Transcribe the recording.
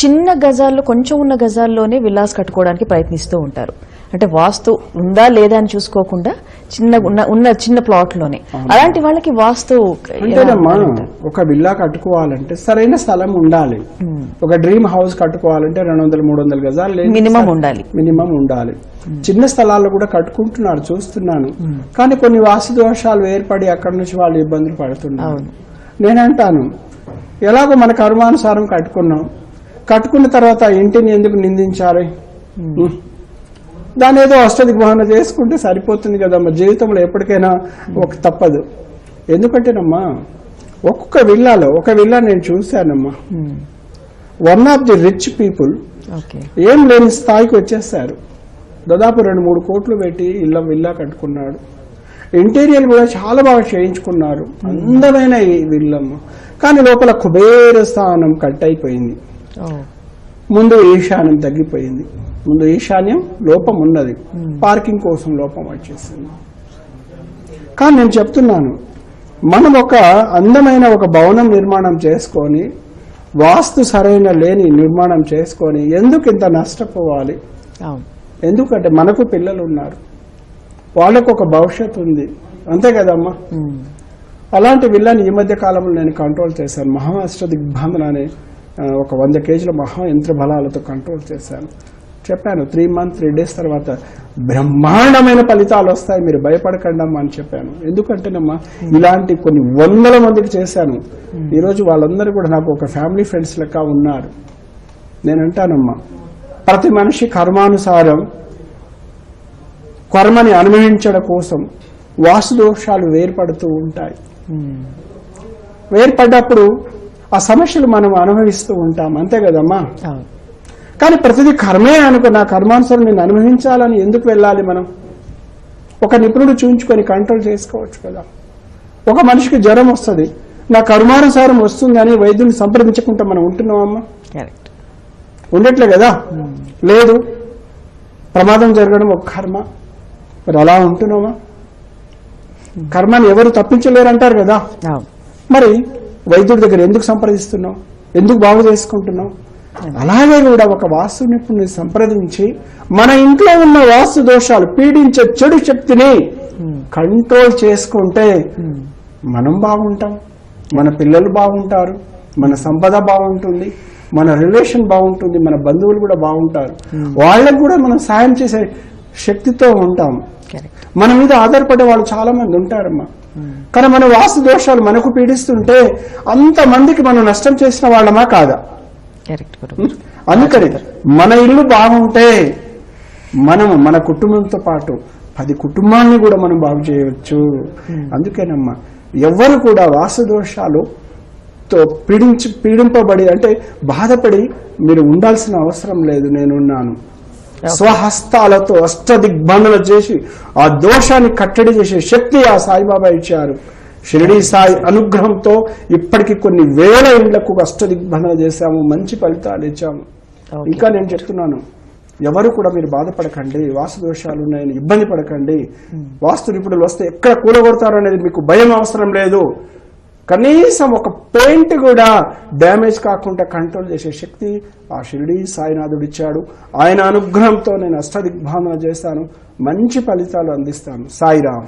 చిన్న గజాల్లో కొంచెం ఉన్న గజాల్లోనే విల్లాస్ కట్టుకోవడానికి ప్రయత్నిస్తూ ఉంటారు. అంటే వాస్తు ఉందా లేదా అని చూసుకోకుండా చిన్న ఉన్న ఉన్న చిన్న ప్లాట్లోనే అలాంటి వాళ్ళకి వాస్తు? ఒక విల్లా కట్టుకోవాలంటే సరైన స్థలం ఉండాలి. ఒక డ్రీమ్ హౌస్ కట్టుకోవాలంటే రెండు వందల మూడు వందల గజాలు. మినిమం ఉండాలి. మినిమం ఉండాలి. చిన్న స్థలాల్లో కూడా కట్టుకుంటున్నారు చూస్తున్నాను. కానీ కొన్ని వాస్తు దోషాలు ఏర్పడి అక్కడి నుంచి వాళ్ళు ఇబ్బందులు పడుతున్నారు. నేనంటాను ఎలాగో మన కర్మానుసారం కట్టుకున్నాం. కట్టుకున్న తర్వాత ఇంటిని ఎందుకు నిందించాలి? ఉం. దాని ఏదో అష్టదిగ్వహన చేసుకుంటే సరిపోతుంది కదమ్మా జీవితంలో ఎప్పటికైనా ఒక తప్పదు. ఎందుకంటేనమ్మా ఒక్కొక్క విల్లాలో ఒక విల్లా నేను చూశానమ్మా. One of the rich people ఏం లేని స్థాయికి వచ్చేసారు దాదాపు రెండు మూడు కోట్లు పెట్టి ఇళ్ళ విల్లా కట్టుకున్నాడు. ఇంటీరియర్ కూడా చాలా బాగా చేయించుకున్నారు. అందమైన విల్లమ్మ. కానీ లోపల కుబేర స్థానం కట్ అయిపోయింది. ముందు ఈశాన్యం తగ్గిపోయింది. ముందు ఈశాన్యం లోపం ఉన్నది. పార్కింగ్ కోసం లోపం వచ్చేసింది. కానీ నేను చెప్తున్నాను మనం ఒక అందమైన ఒక భవనం నిర్మాణం చేసుకొని వాస్తు సరైన లేని నిర్మాణం చేసుకొని ఎందుకు ఇంత నష్టపోవాలి? ఎందుకంటే మనకు పిల్లలు ఉన్నారు. వాళ్ళకు ఒక భవిష్యత్తు ఉంది. అంతే కదమ్మా? అలాంటి విల్లని ఈ మధ్య కాలంలో నేను కంట్రోల్ చేశాను. మహారాష్ట్ర దిగ్బంధన అనే ఒక వంద కేజీల మహా యంత్ర బలాలతో కంట్రోల్ చేశాను. చెప్పాను త్రీ మంత్ త్రీ డేస్ తర్వాత బ్రహ్మాండమైన ఫలితాలు వస్తాయి మీరు భయపడకండి అమ్మా అని చెప్పాను. ఎందుకంటేనమ్మా ఇలాంటి కొన్ని వందల మందికి చేశాను. ఈరోజు వాళ్ళందరూ కూడా నాకు ఒక ఫ్యామిలీ ఫ్రెండ్స్ లెక్క ఉన్నారు. నేను అంటానమ్మా ప్రతి మనిషి కర్మానుసారం కర్మని అనుభవించడం కోసం వాస్తు దోషాలు వేర్పడుతూ ఉంటాయి. వేర్పడ్డప్పుడు ఆ సమస్యలు మనం అనుభవిస్తూ ఉంటాం. అంతే కదమ్మా? కానీ ప్రతిదీ కర్మే అనుకో నా కర్మానుసారం నేను అనుభవించాలని ఎందుకు వెళ్ళాలి మనం? ఒక నిపుణుడు చూయించుకొని కంట్రోల్ చేసుకోవచ్చు కదా. ఒక మనిషికి జ్వరం వస్తుంది నా కర్మానుసారం వస్తుందని వైద్యుని సంప్రదించకుండా మనం ఉంటున్నామమ్మా? కరెక్ట్ ఉండట్లే కదా? లేదు. ప్రమాదం జరగడం ఒక కర్మ. మరి అలా ఉంటున్నామా కర్మని ఎవరు తప్పించలేరు అంటారు కదా మరి వైద్యుడి దగ్గర ఎందుకు సంప్రదిస్తున్నావు? ఎందుకు బాగు చేసుకుంటున్నావు? అలాగే కూడా ఒక వాస్తు నిపుణుని సంప్రదించి మన ఇంట్లో ఉన్న వాస్తు దోషాలు పీడించే చెడు శక్తిని కంట్రోల్ చేసుకుంటే మనం బాగుంటాం మన పిల్లలు బాగుంటారు మన సంపద బాగుంటుంది మన రిలేషన్ బాగుంటుంది మన బంధువులు కూడా బాగుంటారు. వాళ్ళకు కూడా మనం సాయం చేసే శక్తితో ఉంటాం. మన మీద ఆధారపడే వాళ్ళు చాలా మంది ఉంటారమ్మా. కానీ మన వాస్తు దోషాలు మనకు పీడిస్తుంటే అంత మందికి మనం నష్టం చేసిన వాళ్ళమా కాదా? అందుకని మన ఇల్లు బాగుంటే మనము మన కుటుంబంతో పాటు పది కుటుంబాన్ని కూడా మనం బాగు చేయవచ్చు. అందుకేనమ్మా ఎవరు కూడా వాస్తు దోషాలు తో పీడించి పీడింపబడి అంటే బాధపడి మీరు ఉండాల్సిన అవసరం లేదు నేనున్నాను. స్వహస్తాలతో అష్టదిగ్బంధన చేసి ఆ దోషాన్ని కట్టడి చేసే శక్తి ఆ సాయిబాబా ఇచ్చారు. షిరిడి సాయి అనుగ్రహంతో ఇప్పటికి కొన్ని వేల ఇండ్లకు అష్టదిగ్బంధన చేశాము మంచి ఫలితాలు ఇచ్చాము. ఇంకా నేను చెప్తున్నాను ఎవరు కూడా మీరు బాధపడకండి వాస్తు దోషాలు ఉన్నాయని ఇబ్బంది పడకండి. వాస్తు నిపుణులు వస్తే ఎక్కడ కూలగొడతారు అనేది మీకు భయం అవసరం లేదు. కనీసం ఒక పెయింట్ కూడా డ్యామేజ్ కాకుండా కంట్రోల్ చేసే శక్తి ఆ షిరిడి సాయినాథుడు ఇచ్చాడు. ఆయన అనుగ్రహంతో నేను అష్టదిగ్భావన చేస్తాను. మంచి ఫలితాలు అందిస్తాను. సాయిరామ్.